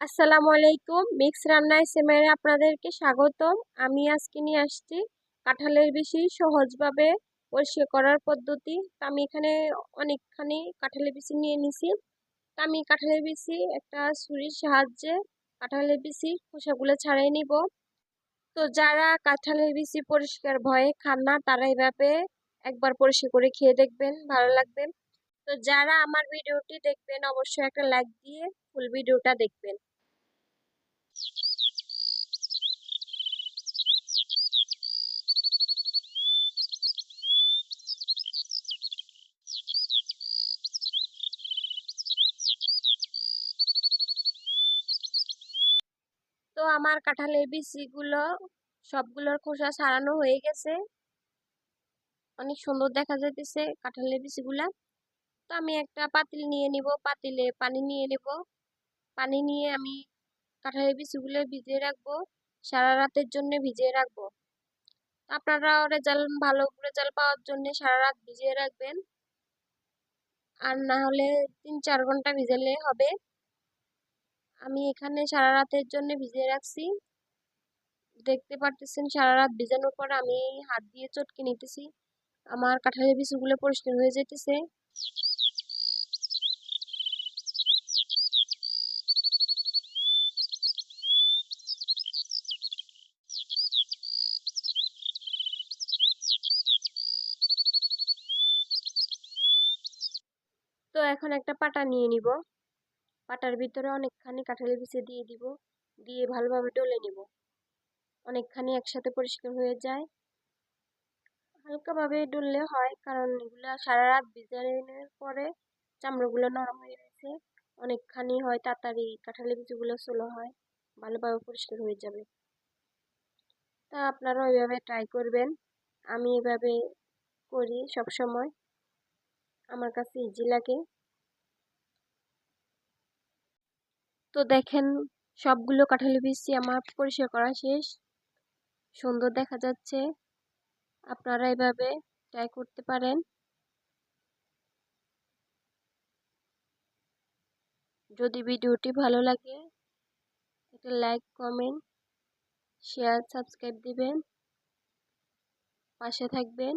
আসসালামু আলাইকুম। মিক্স রান্না এসএমআরে আপনাদেরকে স্বাগতম। আমি আজকে নিয়ে আসছি কাঁঠালের বেশি সহজভাবে পরিষ্কার করার পদ্ধতি। তো আমি এখানে অনেকখানি কাঁঠালের বিচি নিয়ে নিছি। তো আমি কাঁঠালের বিচি একটা ছুরির সাহায্যে কাঁঠালের বিচি খোসাগুলো ছাড়িয়ে নিব। তো যারা কাঁঠালের বিচি পরিষ্কার ভয়ে খান না, তারা এভাবে একবার পরিষ্কার করে খেয়ে দেখবেন, ভালো লাগবে। তো যারা আমার ভিডিওটি দেখবেন, অবশ্যই একটা লাইক দিয়ে ফুল ভিডিওটা দেখবেন। তো আমার কাঁঠালের বিচিগুলো সবগুলোর খোসা সারানো হয়ে গেছে। অনেক সুন্দর দেখা যাইতেছে কাঁঠালের বিচিগুলা তো আমি একটা পাতিল নিয়ে নিব, পাতিলে পানি নিয়ে নিব। পানি নিয়ে আমি কাঁঠালের বিচিগুলো ভিজিয়ে রাখব, সারা রাতের জন্য ভিজিয়ে রাখব। আপনারা রেজাল্ট ভালো রেজাল্ট পাওয়ার জন্য সারা রাত ভিজিয়ে রাখবেন। আর না হলে তিন চার ঘণ্টা ভিজালে হবে। আমি এখানে সারা রাতের জন্য ভিজিয়ে রাখছি। দেখতে পারতেছেন সারা রাত ভিজানোর পর আমি হাত দিয়ে চটকে নিতেছি। আমার কাঁঠালের বিচুগুলো পরিষ্কার হয়ে যেতেছে তো এখন একটা পাটা নিয়ে নিব। পাটার ভিতরে অনেকখানি কাঁঠালের বিচি দিয়ে দিব, দিয়ে ভালোভাবে ডলে নিব। অনেকখানি একসাথে পরিষ্কার হয়ে যায়। হালকাভাবে ডললে হয়, কারণ এগুলো সারা রাত ভিজানোর পরে চামড়াগুলো নরম হয়ে গেছে। অনেকখানি হয় তাড়াতাড়ি কাঁঠালের বিচিগুলো সোলো হয়, ভালোভাবে পরিষ্কার হয়ে যাবে। তা আপনারা ওইভাবে ট্রাই করবেন। আমি এভাবে করি সব সময় আমার কাছে ইজি লাগে। তো দেখেন, সবগুলো কাঁঠালি বিচি আমার পরিষ্কার করা শেষ। সুন্দর দেখা যাচ্ছে। আপনারা এভাবে ট্রাই করতে পারেন। যদি ভিডিওটি ভালো লাগে, একটা লাইক কমেন্ট শেয়ার সাবস্ক্রাইব দিবেন। পাশে থাকবেন।